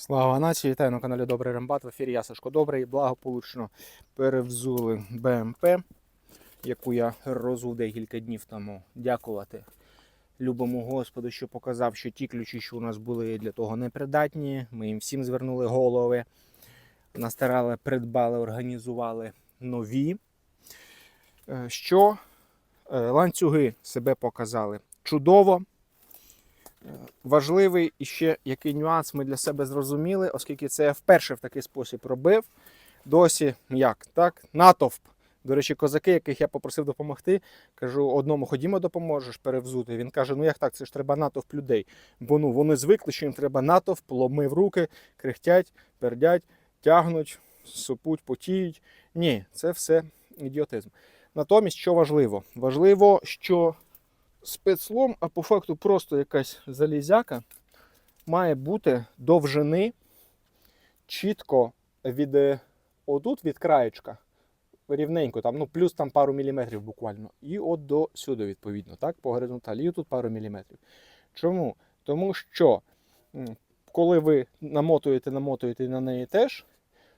Слава нації, вітаю на каналі Добрий Рембат. В ефірі я Сашко Добрий. Благополучно перевзули БМП, яку я розув декілька днів тому. Дякувати любому Господу, що показав, що ті ключі, що у нас були для того непридатні. Ми їм всім звернули голови, настарали, придбали, організували нові. Е, Що е, ланцюги себе показали чудово. Важливий і ще який нюанс ми для себе зрозуміли, оскільки це я вперше в такий спосіб робив. Досі як? так? Натовп. До речі, козаки, яких я попросив допомогти, кажу, одному ходімо, допоможеш перевзути. Він каже: ну як так, це ж треба натовп людей. Бо ну вони звикли, що їм треба натовп, ломи в руки, крихтять, пердять, тягнуть, сопуть, потіють. Ні, це все ідіотизм. Натомість, що важливо? Важливо, що спецлом, а по факту просто якась залізяка, має бути довжини чітко від е, отут від краєчка, рівненько, там, ну, плюс там пару міліметрів буквально. І от до сюди, відповідно, так, по горизонталі, і тут пару міліметрів. Чому? Тому що коли ви намотуєте, намотуєте на неї теж,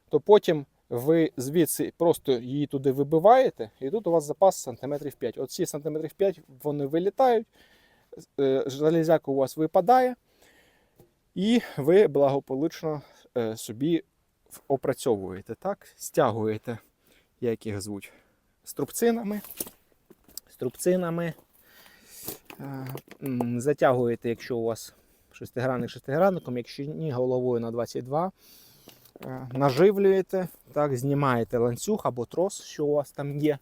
то потім ви звідси просто її туди вибиваєте, і тут у вас запас сантиметрів 5. От ці сантиметрів 5 вони вилітають, залізяка у вас випадає, і ви благополучно е, собі опрацьовуєте, так? стягуєте, як їх звуть, струбцинами, струбцинами. Е, Затягуєте, якщо у вас шестигранник шестигранником, якщо ні, головою на 22. Е, Наживлюєте, так, знімаєте ланцюг або трос, що у вас там є.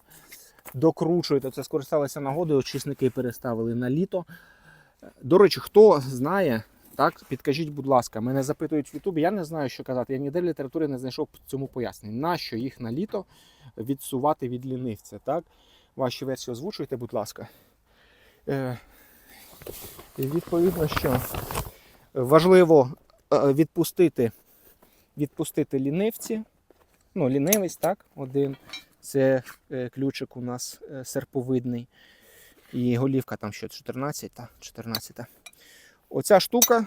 Докручуєте, це скористалися нагодою, очисники переставили на літо. Е, До речі, хто знає, так, підкажіть, будь ласка, мене запитують в Ютубі, я не знаю, що казати. Я ніде в літературі не знайшов цьому пояснення. Нащо їх на літо відсувати від лінивця? Так? Ваші версії озвучуйте, будь ласка. Е, відповідно, що важливо е, відпустити, відпустити лінивці. Ну, лінивець, так, один. Це е, ключик у нас е, серповидний. І голівка там що 14, та, 14. Оця штука е,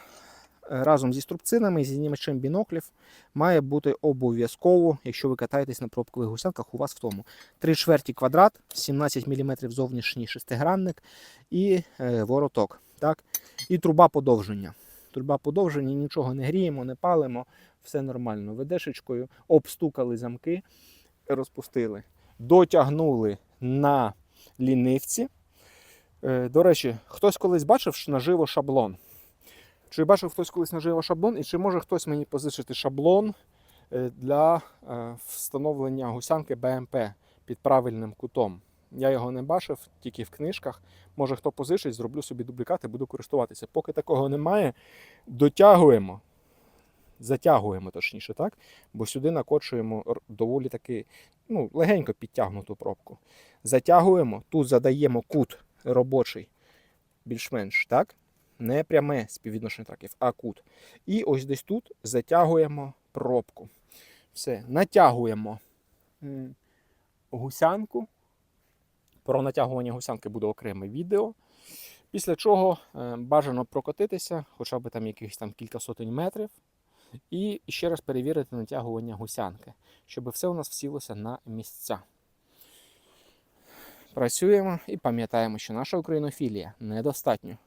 разом зі струбцинами і зі знімачем біноклів має бути обов'язково, якщо ви катаєтесь на пробкових гусянках, у вас в тому. 3 чверті квадрат, 17 мм зовнішній шестигранник і вороток. Так? І труба подовження. Труба подовження, нічого не гріємо, не палимо, все нормально. Ведешечкою обстукали замки, розпустили, дотягнули на лінивці. Е, До речі, хтось колись бачив наживо шаблон. Чи бачив хтось колись наживо шаблон, і чи може хтось мені позичити шаблон е, для е, встановлення гусянки БМП під правильним кутом? Я його не бачив, тільки в книжках. Може хто позичить, зроблю собі дублікат і буду користуватися. Поки такого немає, дотягуємо, затягуємо точніше, так? Бо сюди накочуємо доволі таки ну, легенько підтягнуту пробку. Затягуємо, тут задаємо кут робочий, більш-менш, так? Не пряме співвідношення траків, а кут. І ось десь тут затягуємо пробку. Все, натягуємо гусянку. Про натягування гусянки буде окреме відео. Після чого е, бажано прокотитися, хоча б там якихось там кілька сотень метрів. І ще раз перевірити натягування гусянки, щоб все у нас всілося на місця. Працюємо і пам'ятаємо, що наша українофілія недостатньо.